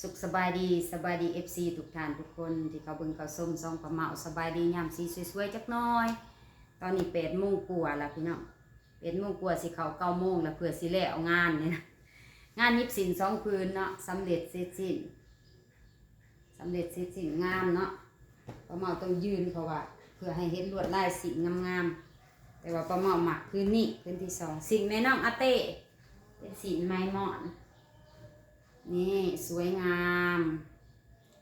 สุขสบายดีสบายดีเอฟซีทุกท่านทุกคนที่เขาเบิ่งเขาส้มซองประเมาสบายดียามสีสวยๆจักน้อย ตอนนี้แปดโมงกว่าแล้วพี่น้องแปดโมงกว่าสิเขาเก้าโมงแล้วเพื่อสิแล้วงานเนี่ยนะงานยิบสินสองคืนเนาะสำเร็จเสร็จสิ้นสำเร็จเสร็จสิ้นงามเนาะประเมาต้องยืนเพราะว่า เพื่อให้เห็นลวดลายสีงามๆแต่ว่าประเมาหมักคืนนี้คืนที่สองสิ่งแม่น้องอาเต้เป็นสีไม้หมอน นี่สวยงาม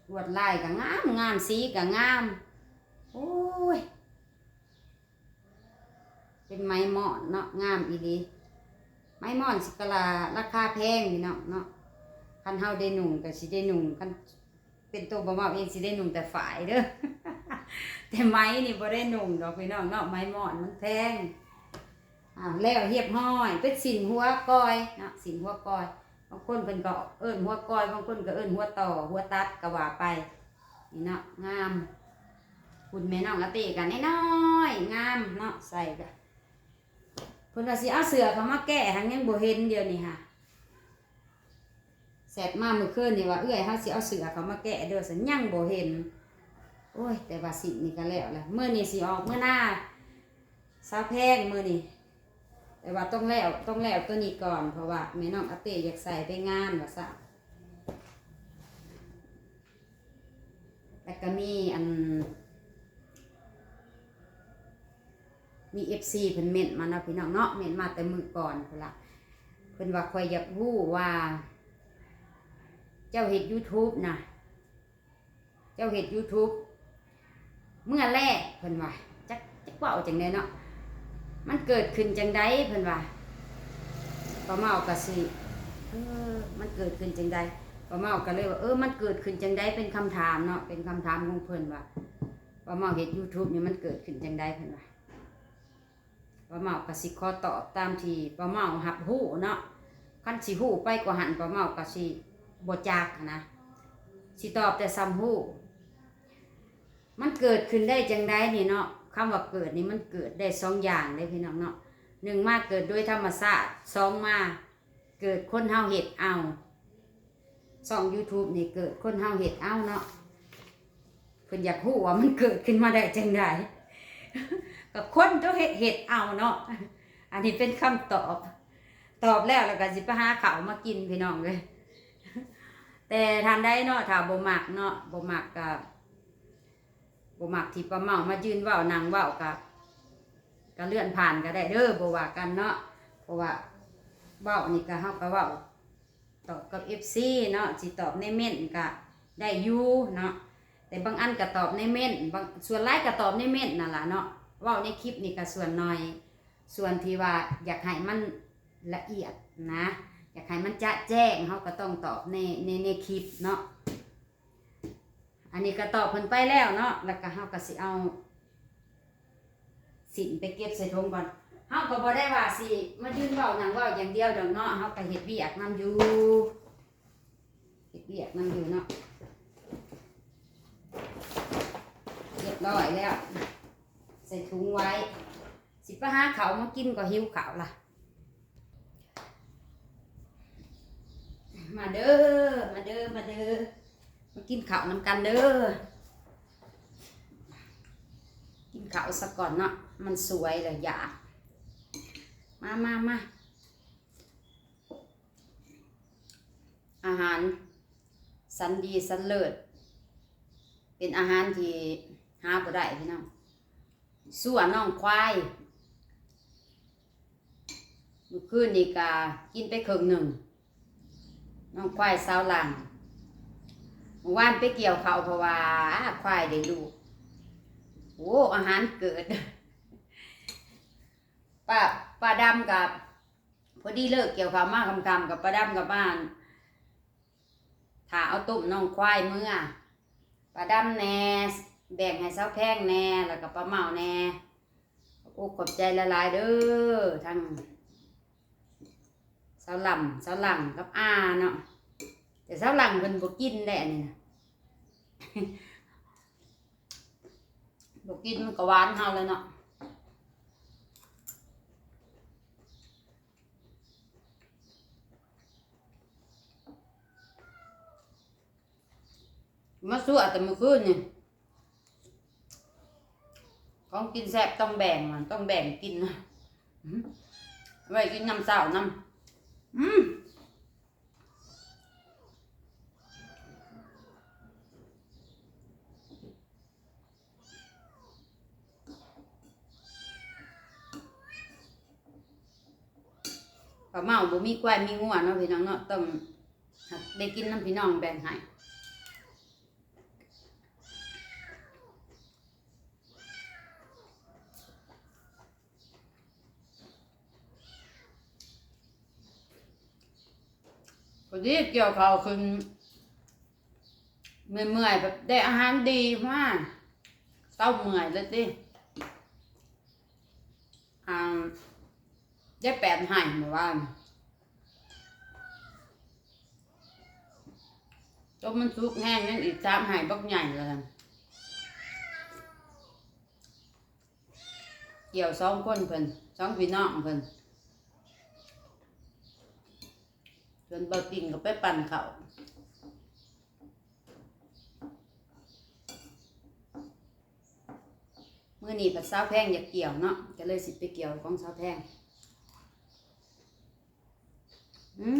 ลวดลายก็งามงามสีก็งาม โอ้ย เป็นไม้หมอนเนาะงามอีดีไม้หมอนสิกะลาราคาแพงพี่เนาะเนาะคันเฮาได้หนุ่งก็สิได้หนุ่งคันเป็นตัวบ่มาเองสิได้หนุ่งแต่ฝ่ายเด้อแต่ไม้นี่บ่ได้หนุ่งดอกพี่น้องเนาะไม้หมอนมันแพงอ่าวแล้วเรียบห้อยเป็นสินหัวก้อยเนาะสินหัวก้อยางคนเพิ่นก็เอิ้นหัวก้อยบางคนก็เอิ้นหัวต่อหัวตัดก็ว่าไปนี่เนาะงามคุณแม่น้องละเตกันน้อยงามเนาะใส่ก็เพิ่นว่าสิเอาเสือเขามาแก้หังยังบ่เห็นเดียวนี่ค่ะแสบมาเมื่อคืนนี่ว่าเอื้อยเฮาสิเอาเสือเขามาแก้เด้อสันยังบ่เห็น โอ้ย แต่ว่าสินี่ก็แล้วแหละมื้อนี้สิออกมื้อหน้าซาแพงมื้อนี้ แต่ว่าต้องแล้วต้องแล้วตัวนี้ก่อนเพราะว่าแม่น้องอาเต้อยากใส่ไปงานว่าซะแล้วก็มีอัน มีเอฟซีเพิ่นเม่นมาเนาะพี่น้องเนาะเม่นมาแต่มือก่อนพุ่นละเพิ่นว่าคอยอยากรู้ว่า เจ้าเฮ็ด YouTube นะเจ้าเฮ็ด YouTube เมื่อแรกเพิ่นว่าจักจักเว้าจังไดเนาะ มันเกิดขึ้นจังไดเพิ่นว่าป้าเมาก็สิเออมันเกิดขึ้นจังไดป้าเมาก็เลยว่าเออมันเกิดขึ้นจังไดเป็นคำถามเนาะเป็นคำถามของเพิ่นว่าป้าเมาเฮ็ด YouTube นี่มันเกิดขึ้นจังไดเพิ่นว่าป้าเมาก็สิขอตอบตามที่ป้าเมารับรู้เนาะคันสิฮู้ไปกว่าหันป้าเมาก็สิบ่จักนะสิตอบแต่ซ้ำฮู้มันเกิดขึ้นได้จังไดนี่เนาะ คำว่าเกิดนี่มันเกิดได้สองอย่างเลยพี่น้องเนาะหนึ่งมาเกิดด้วยธรรมชาติสองมาเกิดคนเฮาเห็ดเอาสอง YouTube นี่เกิดคนเฮาเห็ดเอาเนาะเพิ่นอยากรู้ว่ามันเกิดขึ้นมาได้จังไดก็คนต้องเห็ดเห็ดเอาเนาะอันนี้เป็นคำตอบ ตอบแล้วแล้วก็สิไปหาเขามากินพี่น้องเลยแต่ทานได้เนาะถ้าบ่มักเนาะบ่มักก็บ่ บมักที่ป้าเมามายืนเว้านางเว้ากับก็เลื่อนผ่านก็ได้เด้อบ่ว่ากันเนาะเพราะว่าเว้านี่ก็เฮาก็เว้าตอบกับ FC เนาะสิตอบในเม่นก็ได้อยู่เนาะแต่บางอันก็ตอบในเม่นบางส่วนหลายก็ตอบในเม่นนั่นล่ะเนาะเว้าในคลิปนี่ก็ส่วนน้อย ส่วนที่ว่าอยากให้มันละเอียดนะ อยากให้มันจะแจ้งเฮาก็ต้องตอบในในในคลิปเนาะ อันนี้ก็ตอบเพิ่นไปแล้วเนาะแล้วก็เฮาก็สิเอาสินไปเก็บใส่ถุงก่อนเฮาก็บ่ได้ว่าสิมายืนเว้าหยังเว้าอย่างเดียวดอกเนาะเฮาก็เฮ็ดเวียกนํอยู่เฮ็ดเวียกนํอยู่เนาะเรียบร้อยแล้ว ใส่ถุงไว้ สิไปหาข้ามากินก็หิวข้าวล่ะ มาเด้อมาเด้อมาเด้อ มากินข้าวน้ำกันเด้อ กินข้าวสักก่อนเนาะ มันสวยเลยอยากมามามาอาหารสันดีสันเลิศ เป็นอาหารที่หาบ่ได้พี่น้องสั่วน่องควายมื่อคืนนี่กากินไปครึ่งหนึ่งน่องควายสาวหลัง เมื่อวานไปเกี่ยวเขาเพราะว่าควายได้ลูกโอ้อาหารเกิดป้าป้าดำกับพอดีเลิกเกี่ยวข้าวมากคำๆกับป้าดำกับบ้านถ้าเอาต้มน้องควายเมื่อป้าดำแน่แบ่งให้เสาแพงแน่แล้วก็ป้าเมาแน่โอ้ขอบใจละลายเด้อทั้งสาวหล่ำสาวหลังกับอาเนาะ แต่สาวหลังมันบ่กินได้อันนี้นะบ่กินมันก็หวานเฮาเลยเนาะมาสู้แต่เมื่อคืนนี่ของกินแซ่บต้องแบ่งมันต้องแบ่งกินนะไว้กินน้ำเสาน้ำอืม ปลาเมาบ่มีกล้วยมีงัวเนาะพี่น้องเนาะต้องได้กินน้ำพี่น้องแบ่งให้พอดีเกี่ยวเขาวขึ้นเมื่อยๆแบบได้อาหารดีมากเศร้าเมื่อยเลยดิอ่า ได้แปดใหายเมื่อวานจนมันสุกแห้งนั่นอีกสามหายบักใหญ่เลยเกี่ยวสองคนเพิ่นสองพี่น้องเพิ่นจนเบาติ่งก็ไปปั่นเขาเมื่อนี้ผัดสาวแพงอยากเกี่ยวเนาะก็เลยสิไปเกี่ยวของสาวแพง อื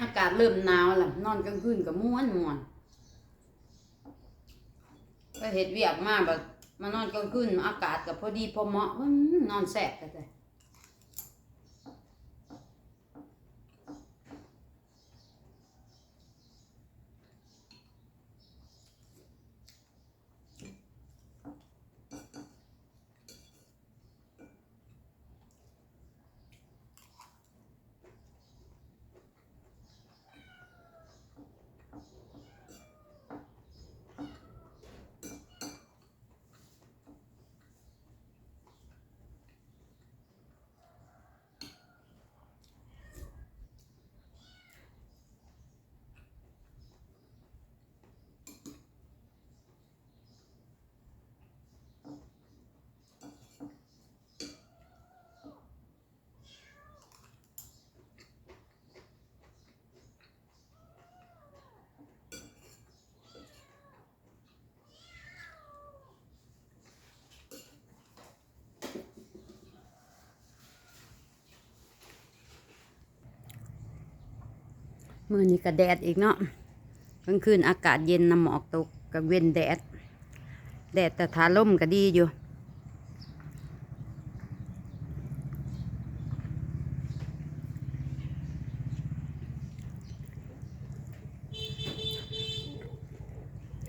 อากาศเริ่มหนาวแล้วนอนกลางคืนก็ม้วนม่วนก็เห็ดเวียกมากแบบมานอนกลางคืนอากาศก็พอดีพอเหมาะนอนแสบกันเลย มื่อนี้ก็แดดอีกเนาะกลางคืนอากาศเย็นน้ำหมอกตกกับเว้นแดด แดดแต่ทาล่มก็ดีอยู่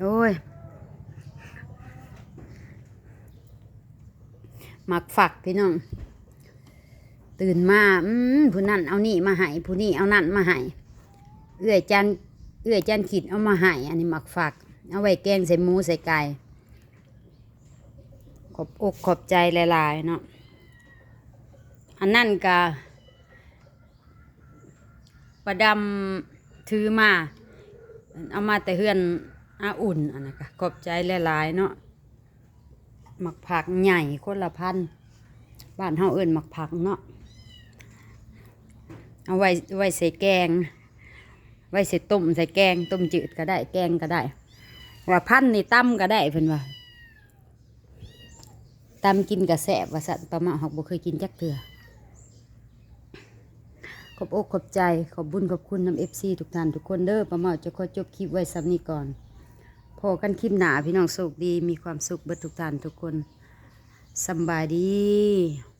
โอ้ย หมักฝักพี่น้อง ตื่นมา อืมผู้นั่นเอานี่มาให้ผู้นี่เอานั่นมาให้ เอื้อยจันเอื้อยจันขีดเอามาให้อันนี้หมักฝัก เอาไว้แกงใส่หมูใส่ไก่ขอบอกขอบใจหลายๆเนาะอันนั่นกะประดำถือมา เอามาแต่เฮือนอาอุ่นอันนั้นกะขอบใจหลายๆเนาะหมักผักใหญ่คนละพันบ้านเฮาเอิ้นหมักผักเนาะเอาไว้ไว้ใส่แกง ไว้ใส่ต้มใส่แกงต้มจืดก็ได้ แกงก็ได้ ว่าพันนี่ตั้มก็ได้เพิ่นว่าตำกินกระแสบว่าสัตว์ประมาหอกบ่เคยกินจักเถื่อขอบอกขอบใจขอบบุญขอบคุณน้ำเอฟซีทุกท่านทุกคนเด้อประมาจะขอจบคลิปไว้ซ้ำนี้ก่อนพอกันคลิปหนาพี่น้องสุขดีมีความสุขเบิดทุกท่านทุกคนสบายดี